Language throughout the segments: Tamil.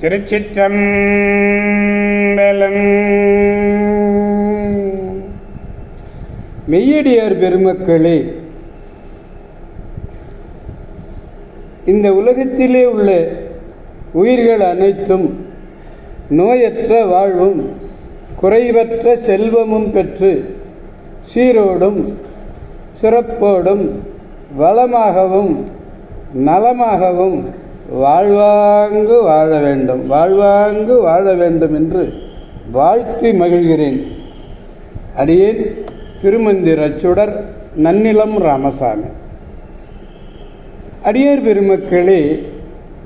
திருச்சிற்றம்பலம். மெய்யடியார் பெருமக்களே இந்த உலகத்திலே உள்ள உயிர்கள் அனைத்தும் நோயற்ற வாழ்வும் குறைவற்ற செல்வமும் பெற்று சீரோடும் சிறப்போடும் வளமாகவும் நலமாகவும் வாழ்வாங்கு வாழ வேண்டும். வாழ்வாங்கு வாழ வேண்டும் என்று வாழ்த்தி மகிழ்கிறேன். அடியேன் திருமந்திர சுடர் நன்னிலம் ராமசாமி. அடியார் பெருமக்களே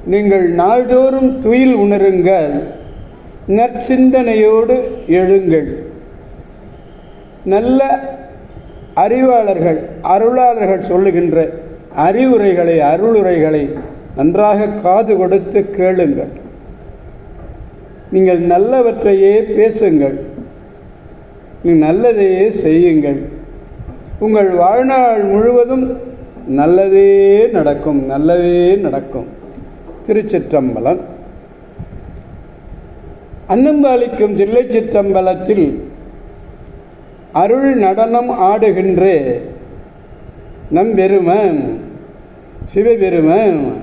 நீங்கள் நாள்தோறும் துயில் உணருங்கள். நற்சிந்தனையோடு எழுங்கள். நல்ல அறிவாளர்கள் அருளாளர்கள் சொல்லுகின்ற அறிவுரைகளை அருளுரைகளை நன்றாக காது கொடுத்து கேளுங்கள். நீங்கள் நல்லவற்றையே பேசுங்கள். நீங்கள் நல்லதையே செய்யுங்கள். உங்கள் வாழ்நாள் முழுவதும் நல்லதே நடக்கும் நல்லதே நடக்கும். திருச்சிற்றம்பலம். அன்னம்பாளிக்கும் தில்லை சிற்றம்பலத்தில் அருள் நடனம் ஆடுகின்ற. நம் பெருமன் சிவபெருமன்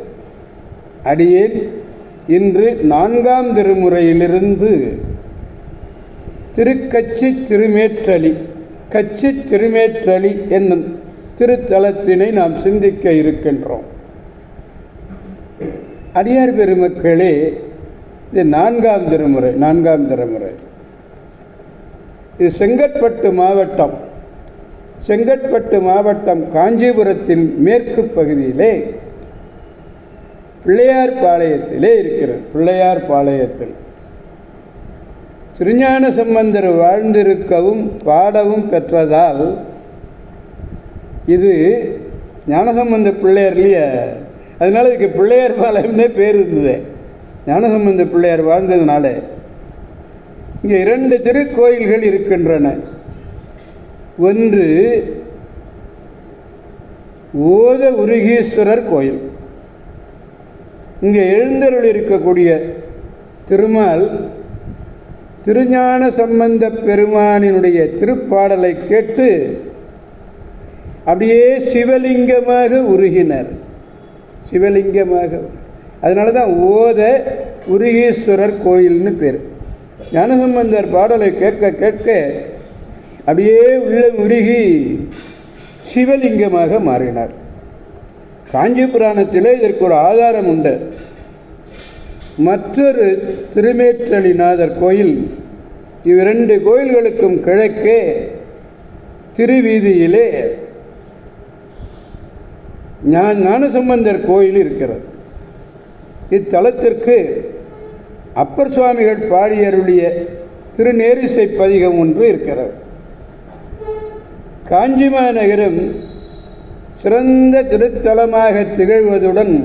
அடியேன். இன்று நான்காம் திருமுறையிலிருந்து திருக்கச்சி திருமேற்றலி கச்சி திருமேற்றலி என்னும் திருத்தலத்தினை நாம் சிந்திக்க இருக்கின்றோம். அடியார் பெருமக்களே இது நான்காம் திருமுறை நான்காம் திருமுறை. இது செங்கற்பட்டு மாவட்டம் செங்கற்பட்டு மாவட்டம் காஞ்சிபுரத்தின் மேற்கு பகுதியிலே பிள்ளையார் பாளையத்திலே இருக்கிறது. பிள்ளையார் பாளையத்தில். திருஞான சம்பந்தர் வாழ்ந்திருக்கவும் பாடவும் பெற்றதால் இது ஞானசம்பந்த பிள்ளையார் இல்லையா? அதனால இதுக்கு பிள்ளையார் பாளையம்னே பேர் இருந்தது. ஞானசம்பந்த பிள்ளையார் வாழ்ந்ததுனால. இங்கே இரண்டு திருக்கோயில்கள் இருக்கின்றன. ஒன்று ஓத உருகீஸ்வரர் கோயில். இங்கே எழுந்தருள் இருக்கக்கூடிய திருமால் திருஞான சம்பந்த பெருமானினுடைய திருப்பாடலை கேட்டு அப்படியே சிவலிங்கமாக உருகினர். சிவலிங்கமாக. அதனால தான் ஓத உருகீஸ்வரர் கோயில்னு பேர். ஞானசம்பந்தர் பாடலை கேட்க கேட்க அப்படியே உள்ள உருகி சிவலிங்கமாக மாறினார். காஞ்சி புராணத்திலே இதற்கு ஒரு ஆதாரம் உண்டு. மற்றொரு திருமேற்றலிநாதர் கோயில் இவ்விரண்டு கோயில்களுக்கும் கிழக்கே திருவீதியிலே ஞான ஞானசம்பந்தர் கோயில் இருக்கிறது. இத்தலத்திற்கு அப்பர் சுவாமிகள் பாடியருளிய திருநேரிசை பதிகம் ஒன்று இருக்கிறது. காஞ்சி மாநகரம் சிறந்த திருத்தலமாக திகழ்வதுடன்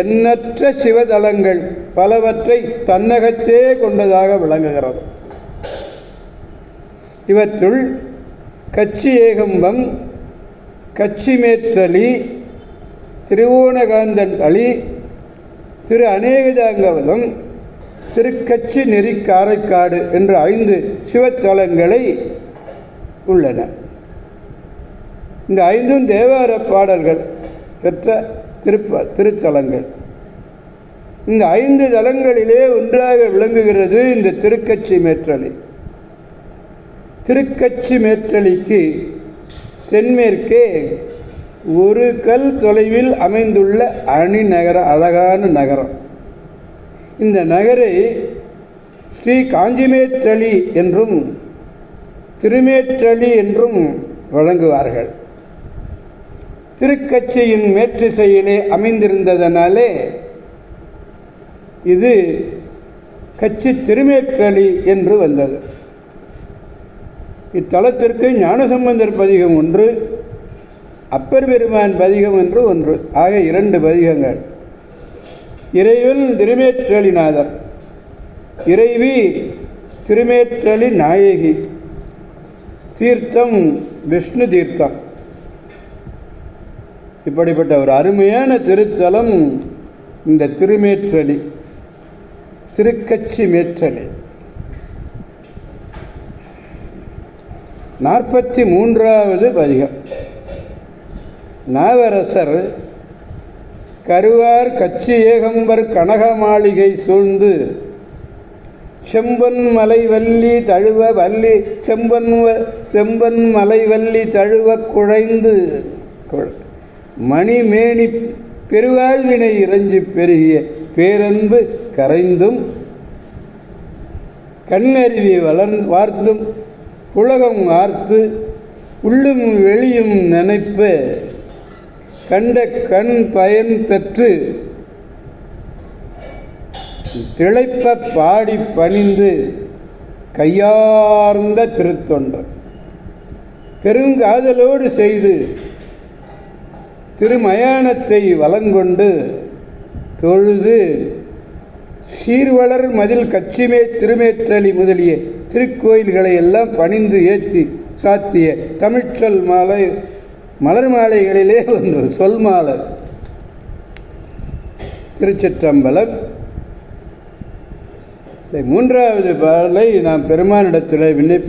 எண்ணற்ற சிவதலங்கள் பலவற்றை தன்னகத்தே கொண்டதாக விளங்குகிறது. இவற்றுள் கச்சி ஏகம்பம் கச்சி மேற்றலி திருவோணகாந்தன் அலி திரு அநேகதாங்கவதம் திருக்கச்சி நெறி காரைக்காடு என்ற ஐந்து சிவத்தலங்களை உள்ளன. இந்த ஐந்தும் தேவார பாடல்கள் பெற்ற திருப்ப திருத்தலங்கள். இந்த ஐந்து தலங்களிலே ஒன்றாக விளங்குகிறது இந்த திருக்கச்சி மேற்றலி திருக்கச்சி மேற்றலிக்கு தென்மேற்கே ஒரு கல் தொலைவில் அமைந்துள்ள அணி நகரம் அழகான நகரம். இந்த நகரை ஸ்ரீ காஞ்சிமேற்றலி என்றும் திருமேற்றலி என்றும் வழங்குவார்கள். திருக்கட்சியின் மேற்றிசையிலே அமைந்திருந்ததனாலே இது கட்சி திருமேற்றலி என்று வந்தது. இத்தலத்திற்கு ஞானசம்பந்தர் பதிகம் ஒன்று அப்பர் பெருமான் பதிகம் என்று ஒன்று ஆக இரண்டு பதிகங்கள். இறைவன் திருமேற்றலிநாதர் இறைவி திருமேற்றலி நாயகி தீர்த்தம் விஷ்ணு தீர்த்தம். இப்படிப்பட்ட ஒரு அருமையான திருத்தலம் இந்த திருமேற்றலி திருக்கட்சி மேற்றலி. நாற்பத்தி மூன்றாவது பதிகம். நாவரசர் கருவார் கச்சி ஏகம்பர் கனக மாளிகை சூழ்ந்து செம்பன் மலைவல்லி தழுவ வள்ளி செம்பன் செம்பன் மலைவல்லி தழுவ குழைந்து கு- மணிமேனி பெருவாழ்வினை இறைஞ்சி பெருகிய பேரன்பு கரைந்தும் கண்ணருவி வளர் வார்த்தும் உலகம் ஆர்த்து உள்ளும் வெளியும் நினைப்ப கண்ட கண் பயன் பெற்று திளைப்ப பாடி பணிந்து கையார்ந்த திருத்தொண்டர். பெருங்காதலோடு செய்து திருமயானத்தை வலங்கொண்டு தொழுது சீர்வளர் மதில் கச்சிமே திருமேற்றலி முதலிய திருக்கோயில்களை எல்லாம் பணிந்து ஏற்றி சாத்திய தமிழ்ச்சொல் மாலை மலர் மாலைகளிலே ஒன்று சொல் மாலை. திருச்சிற்றம்பலம். மூன்றாவது பாடலை நாம் பெருமானிடத்தில் விண்ணப்பி